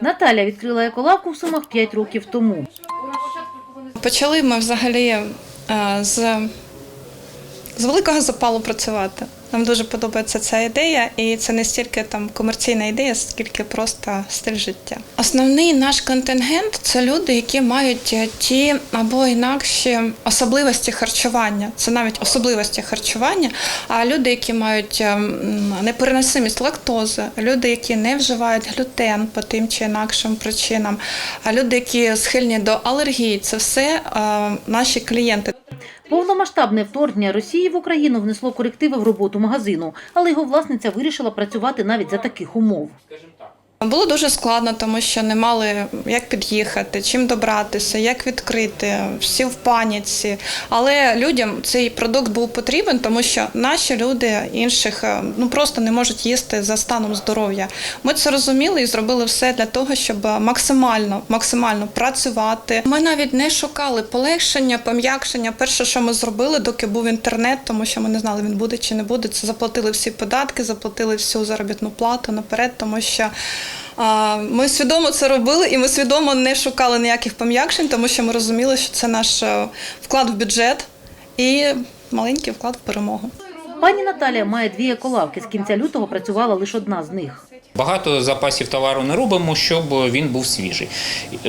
Наталя відкрила еколавку в Сумах 5 років тому. Почали ми взагалі е, з, з великого запалу працювати. Нам дуже подобається ця ідея, і це не стільки там комерційна ідея, скільки просто стиль життя. Основний наш контингент це люди, які мають е, ті або інакші особливості харчування. Це навіть особливості харчування. А люди, які мають е, непереносимість лактози, люди, які не вживають глютен по тим чи інакшим причинам, а люди, які схильні до алергії, це все е, наші клієнти. Повномасштабне вторгнення Росії в Україну внесло корективи в роботу магазину, але його власниця вирішила працювати навіть за таких умов. Було дуже складно, тому що не мали як під'їхати, чим добратися, як відкрити, всі в паніці. Але людям цей продукт був потрібен, тому що наші люди інших е, ну просто не можуть їсти за станом здоров'я. Ми це розуміли і зробили все для того, щоб максимально, максимально працювати. Ми навіть не шукали полегшення, пом'якшення. Перше, що ми зробили, доки був інтернет, тому що ми не знали, він буде чи не буде. Це заплатили всі податки, заплатили всю заробітну плату наперед, тому що. Ми свідомо це робили, і ми свідомо не шукали ніяких пом'якшень, тому що ми розуміли, що це наш е, вклад в бюджет і маленький вклад в перемогу. Пані Наталія має дві еколавки. З кінця лютого працювала лише одна з них. Багато запасів товару не робимо, щоб він був свіжий.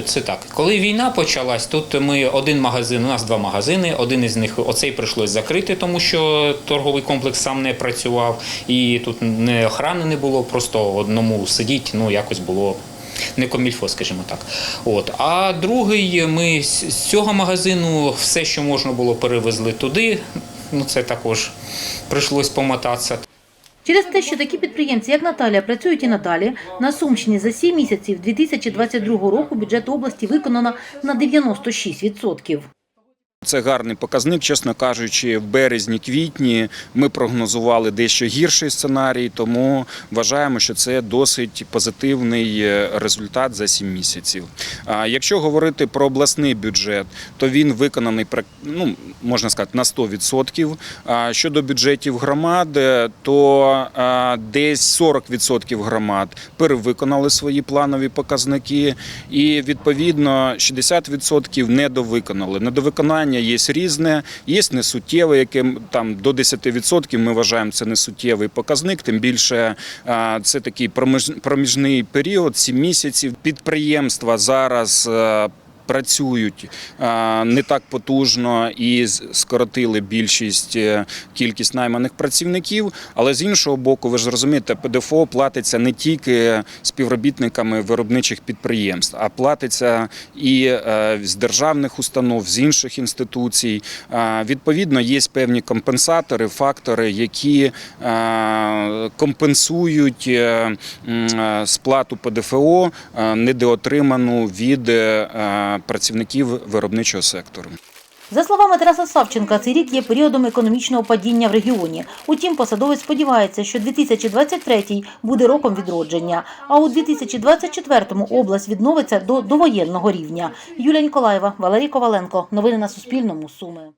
Це так. Коли війна почалась, тут ми один магазин, у нас два магазини. Один із них оцей прийшлось закрити, тому що торговий комплекс сам не працював, і тут не охрани не було, просто одному сидіть, ну якось було. Не комільфо, скажімо так. От. А другий ми з цього магазину все, що можна було, перевезли туди. Ну, це також прийшлось помотатися. Через те, що такі підприємці, як Наталія, працюють і надалі, на Сумщині за 7 місяців 2022 року бюджет області виконано на 96%. Це гарний показник, чесно кажучи, в березні-квітні ми прогнозували дещо гірший сценарій, тому вважаємо, що це досить позитивний е, результат за 7 місяців. А якщо говорити про обласний бюджет, то він виконаний ну, можна сказати на 100%. А щодо бюджетів громад, е, то десь 40% громад перевиконали свої планові показники, і відповідно 60% недовиконали. Недовиконання є різне, є несуттєве, яке там до 10% ми вважаємо це несуттєвий показник. Тим більше це такий проміж- проміжний період, 7 місяців. Підприємства зараз. Е, Працюють не так потужно і скоротили більшість е, кількість найманих працівників. Але з іншого боку, ви ж розумієте, ПДФО платиться не тільки співробітниками виробничих підприємств, а платиться і е, з державних установ, з інших інституцій. Відповідно, є певні компенсатори, фактори, які е, компенсують е, е, сплату ПДФО е, недоотриману від е, працівників виробничого сектору. За словами Тараса Савченка, цей рік є періодом економічного падіння в регіоні. Утім, посадовець сподівається, що 2023 буде роком відродження, а у 2024-му область відновиться до довоєнного рівня. Юлія Ніколаєва, Валерій Коваленко. Новини на Суспільному. Суми.